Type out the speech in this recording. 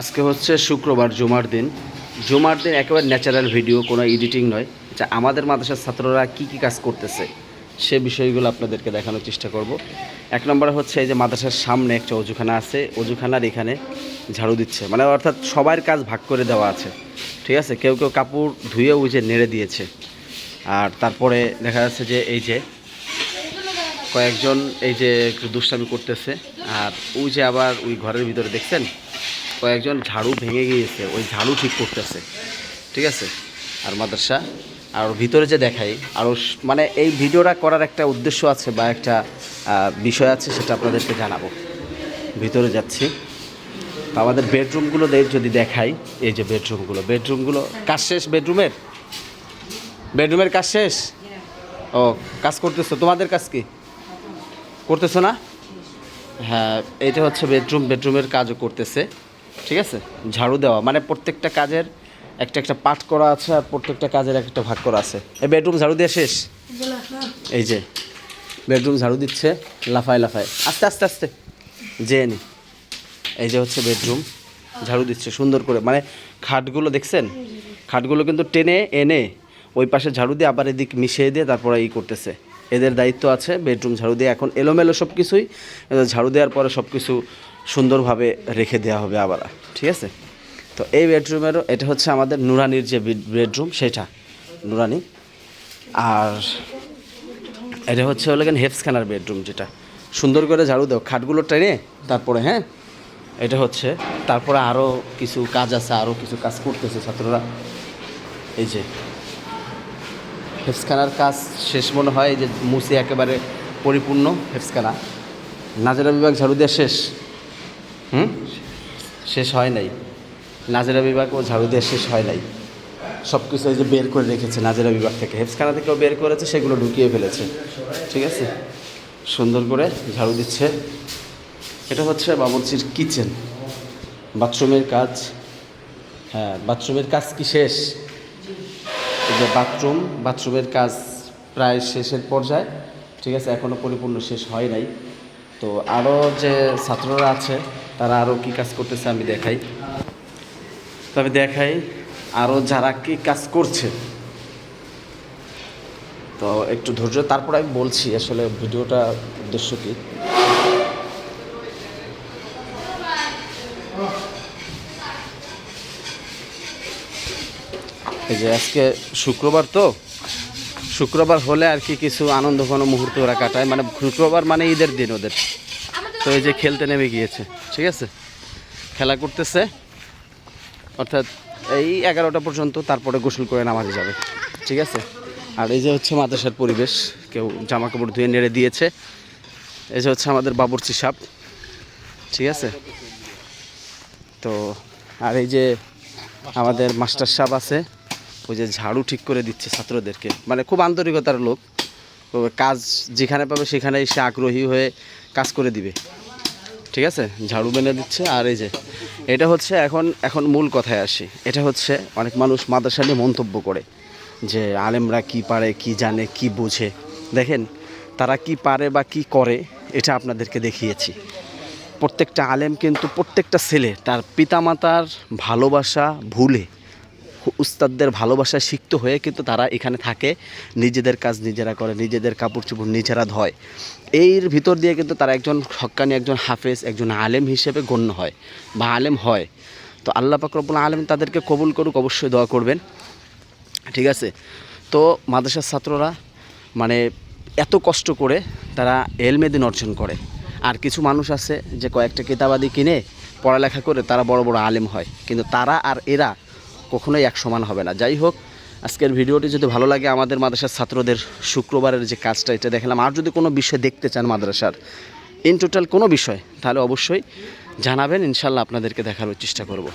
আজকে হচ্ছে শুক্রবার, জুমার দিন। জুমার দিন একেবারে ন্যাচারাল ভিডিও কোনো এডিটিং নয়। যা আমাদের মাদ্রাসার ছাত্ররা কি কি কাজ করতেছে সে বিষয়গুলো আপনাদেরকে দেখানোর চেষ্টা করব। এক নম্বরে হচ্ছে এই যে মাদ্রাসার সামনে একটা অজুখানা আছে। অজুখানার এখানে ঝাড়ু দিচ্ছে। মানে অর্থাৎ সবার কাজ ভাগ করে দেওয়া আছে। ঠিক আছে? কেউ কেউ কাপড় ধুয়ে ওই যে নেড়ে দিয়েছে। আর তারপরে দেখা যাচ্ছে যে এই যে কয়েকজন এই যে একটু দুষ্টামি করতেছে। আর ওই যে আবার ওই ঘরের ভিতরে, দেখছেন? কয়েকজন ঝাড়ু ভেঙে গিয়েছে, ওই ঝাড়ু ঠিক করতেছে। ঠিক আছে? আর মাদ্রাসা, আর ভিতরে যে দেখাই আরও স- মানে এই ভিডিওটা করার একটা উদ্দেশ্য আছে বা একটা বিষয় আছে, সেটা আপনাদেরকে জানাব। ভিতরে যাচ্ছি। তো আমাদের বেডরুমগুলো যদি দেখাই, এই যে বেডরুমগুলো। বেডরুমগুলো কাজ শেষ? বেডরুমের? বেডরুমের কাজ শেষ? ও, কাজ করতেছো। তোমাদের কাজ কি? করতেছো না? হ্যাঁ এটা হচ্ছে বেডরুম। বেডরুমের কাজও করতেছে। ঠিক আছে? ঝাড়ু দেওয়া। মানে প্রত্যেকটা কাজের একটা একটা পাঠ করা আছে আর প্রত্যেকটা কাজের একটা ভাগ করা আছে। এই বেডরুম ঝাড়ু দিয়ে শেষ? এই যে, বেডরুম ঝাড়ু দিচ্ছে, লাফায় লাফায়। আস্তে আস্তে আস্তে। যে নি এই যে হচ্ছে বেডরুম, ঝাড়ু দিচ্ছে, সুন্দর করে। মানে খাটগুলো দেখছেন? খাটগুলো কিন্তু টেনে এনে ওই পাশে ঝাড়ু দিয়ে আবার এদিক মিশিয়ে দিয়ে তারপরে ই করতেছে। এদের দায়িত্ব আছে বেডরুম ঝাড়ু দিয়ে। এখন এলোমেলো সব কিছুই ঝাড়ু দেওয়ার পরে সব কিছু সুন্দরভাবে রেখে দেওয়া হবে আবার। ঠিক আছে? তো এই বেডরুমেরও, এটা হচ্ছে আমাদের নুরানির যে বেডরুম, সেটা। নুরানি। আর এটা হচ্ছে হলো কেন হেফসখানার বেডরুম যেটা। সুন্দর করে ঝাড়ু দাও, খাটগুলো টেনে তারপরে হ্যাঁ? এটা হচ্ছে, তারপরে আরও কিছু কাজ আছে আরও কিছু কাজ করতেছে ছাত্ররা। এই যে হেফসখানার কাজ শেষ মনে হয় যে মুসি একেবারে পরিপূর্ণ হেফসখানা নাজেরা বিভাগ ঝাড়ু দেওয়া শেষ। হুম? শেষ হয় নাই। নাজেরা বিভাগ ও ঝাড়ু দেওয়া শেষ হয় নাই। সব কিছু এই যে বের করে রেখেছে নাজেরা বিভাগ থেকে। হেফসখানা থেকেও বের করেছে, সেগুলো ঢুকিয়ে ফেলেছে। ঠিক আছে? সুন্দর করে ঝাড়ু দিচ্ছে। এটা হচ্ছে বাবুর্চির কিচেন। বাথরুমের কাজ। হ্যাঁ বাথরুমের কাজ কি শেষ? যে বাথরুম, বাথরুমের কাজ প্রায় শেষের পর্যায়ে। ঠিক আছে এখনও পরিপূর্ণ শেষ হয় নাই। তো আরও যে ছাত্ররা আছে, তারা আরও কী কাজ করতেছে আমি দেখাই। তো আমি দেখাই আরও যারা কি কাজ করছে। তো একটু ধৈর্য, তারপর আমি বলছি আসলে ভিডিওটা উদ্দেশ্য কী। এই যে আজকে শুক্রবার তো শুক্রবার হলে আর কি কিছু আনন্দ কোনো মুহূর্ত ওরা কাটায়। মানে শুক্রবার মানে ঈদের দিন ওদের। তো এই যে খেলতে নেমে গিয়েছে, ঠিক আছে? খেলা করতেছে। অর্থাৎ এই এগারোটা পর্যন্ত তারপরে গোসল করে নামাজে যাবে, ঠিক আছে? আর এই যে হচ্ছে মাদ্রাসার পরিবেশ, কেউ জামা কাপড় ধুয়ে নেড়ে দিয়েছে। এই যে হচ্ছে আমাদের বাবুর্চি সাপ, ঠিক আছে? তো আর এই যে আমাদের মাস্টার সাহেব আছে ওই যে ঝাড়ু ঠিক করে দিচ্ছে ছাত্রদেরকে। মানে খুব আন্তরিকতার লোক। কাজ যেখানে পাবে সেখানে সে আগ্রহী হয়ে কাজ করে দিবে। ঠিক আছে? ঝাড়ু বেনে দিচ্ছে। আর এই যে, এটা হচ্ছে এখন এখন মূল কথায় আসি। এটা হচ্ছে অনেক মানুষ মাদ্রাসা নিয়ে মন্তব্য করে যে আলেমরা কি পারে, কি জানে, কি বোঝে। দেখেন, তারা কি পারে বা কি করে, এটা আপনাদেরকে দেখিয়েছি। প্রত্যেকটা আলেম কিন্তু প্রত্যেকটা ছেলে তার পিতামাতার ভালোবাসা ভুলে উস্তাদদের ভালোবাসায় সিক্ত হয়ে কিন্তু তারা এখানে থাকে। নিজেদের কাজ নিজেরা করে, নিজেদের কাপড় চোপড় নিজেরা ধয়। এর ভিতর দিয়ে কিন্তু তারা একজন হক্কানি, একজন হাফেজ, একজন আলেম হিসেবে গণ্য হয় বা আলেম হয়। তো আল্লাহ পাকরবুল আলেম তাদেরকে কবুল করুক, অবশ্যই দোয়া করবেন। ঠিক আছে? তো মাদ্রাসার ছাত্ররা মানে এত কষ্ট করে তারা এলমেদিন অর্জন করে। আর কিছু মানুষ আছে যে কয়েকটা কিতাবাদি কিনে পড়ালেখা করে তারা বড় বড় আলেম হয়। কিন্তু তারা আর এরা কখনোই এক সমান হবে না। যাই হোক, আজকের ভিডিওটি যদি ভালো লাগে আমাদের মাদ্রাসার ছাত্রদের শুক্রবারের যে কাজটা, এটা দেখলাম। আর যদি কোনো বিষয় দেখতে চান মাদ্রাসার ইন টোটাল কোনো বিষয়, তাহলে অবশ্যই জানাবেন। ইনশাল্লাহ আপনাদেরকে দেখানোর চেষ্টা করব।